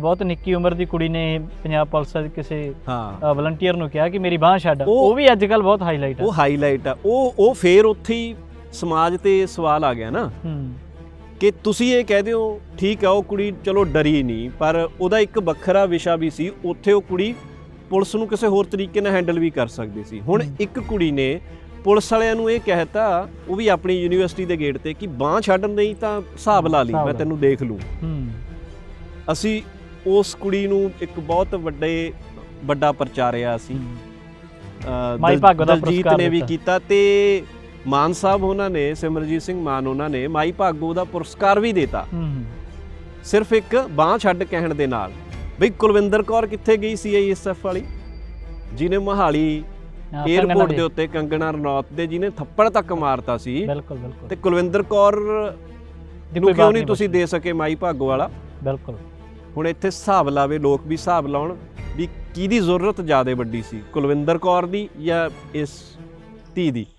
ਬਹੁਤ ਨਿੱਕੀ ਉਮਰ ਦੀ ਕੁੜੀ ਨੇ ਪੰਜਾਬ ਪੁਲਿਸ ਦੇ ਕਿਸੇ ਹਾਂ। ਵਲੰਟੀਅਰ ਨੂੰ ਕਿਹਾ ਕਿ ਮੇਰੀ ਬਾਹ ਛੱਡ। ਉਹ- ਉਹ ਵੀ ਅੱਜ ਕੱਲ ਬਹੁਤ ਹਾਈਲਾਈਟ ਉਹ ਆ ਹਾਈਲਾਈਟ ਆ। ਉਹ ਉਹ ਫੇਰ ਉੱਥੇ ਹੀ ਸਮਾਜ ਤੇ ਸਵਾਲ ਆ ਗਿਆ ਨਾ। ਹੂੰ। ਕਿ ਤੁਸੀਂ ਇਹ ਕਹਿ ਦਿਓ ਠੀਕ ਆ ਉਹ ਕੁੜੀ ਚਲੋ ਡਰੀ ਨਹੀਂ ਪਰ ਉਹਦਾ ਇੱਕ ਵੱਖਰਾ ਵਿਸ਼ਾ ਵੀ ਸੀ ਉੱਥੇ ਉਹ ਕੁੜੀ ਪੁਲਿਸ ਨੂੰ ਕਿਸੇ ਹੋਰ ਤਰੀਕੇ ਨਾਲ ਹੈਂਡਲ ਵੀ ਕਰ ਸਕਦੀ ਸੀ। ਹੁਣ। ਇੱਕ ਕੁੜੀ ਨੇ ਪੁਲਿਸ ਵਾਲਿਆਂ ਨੂੰ ਇਹ ਕਹਿਤਾ ਉਹ ਵੀ ਆਪਣੀ ਯੂਨੀਵਰਸਿਟੀ ਦੇ ਗੇਟ ਤੇ ਕਿ ਬਾਹ ਛੱਡਣ ਨਹੀਂ ਤਾਂ ਹਿਸਾਬ ਲਾ ਲਈ ਮੈਂ। ਤੈਨੂੰ ਦੇਖ ਲੂੰ। ਹੂੰ। ਅਸੀਂ ਉਸ ਕੁੜੀ ਨੂੰ ਇੱਕ ਬਹੁਤ ਵੱਡੇ ਵੱਡਾ ਪ੍ਰਚਾਰਿਆ ਸੀ। ਮਾਈ ਭਾਗੋ ਦਾ ਦਲਜੀਤ ਪੁਰਸਕਾਰ ਨੇ ਵੀ ਦਿੱਤਾ। ਕੀਤਾ ਤੇ ਮਾਨ ਸਾਹਿਬ ਉਹਨਾਂ ਨੇ ਸਿਮਰਜੀਤ ਸਿੰਘ ਮਾਨ ਉਹਨਾਂ ਨੇ ਮਾਈ ਭਾਗੋ ਦਾ ਪੁਰਸਕਾਰ ਵੀ ਦਿੱਤਾ। ਹੂੰ। ਸਿਰਫ ਇੱਕ ਬਾਹ ਛੱਡ ਕਹਿਣ ਦੇ ਨਾਲ ਬਈ ਕੁਲਵਿੰਦਰ ਕੌਰ ਕਿੱਥੇ ਗਈ ਸੀ ਆਈਐਸਐਫ ਵਾਲੀ? ਜਿਹਨੇ ਮਹਾਲੀ ਹਾਂ, 에ਅਰਪੋਰਟ ਕੰਗਨਾ ਦੇ ਉੱਤੇ ਕੰਗਣਾ ਰਣੌਤ ਦੇ ਜਿਹਨੇ ਥੱਪੜ ਤੱਕ ਮਾਰਤਾ ਸੀ। ਬਿਲਕੁਲ ਬਿਲਕੁਲ। ਤੇ ਕੁਲਵਿੰਦਰ ਕੌਰ ਦੀ ਨੂੰ ਕੋਈ ਕਿਉਂ ਬਾਤ ਨਹੀਂ ਤੁਸੀਂ ਦੇ ਸਕੇ ਮਾਈ ਭਾਗੋ ਵਾਲਾ? ਬਿਲਕੁਲ। ਹੁਣ ਇੱਥੇ ਹਿਸਾਬ ਲਾਵੇ, ਲੋਕ ਵੀ ਹਿਸਾਬ ਲਾਉਣ ਵੀ ਕਿਹਦੀ ਜ਼ਰੂਰਤ ਜ਼ਿਆਦਾ ਵੱਡੀ ਸੀ, ਕੁਲਵਿੰਦਰ ਕੌਰ ਦੀ ਜਾਂ ਇਸ ਧੀ ਦੀ?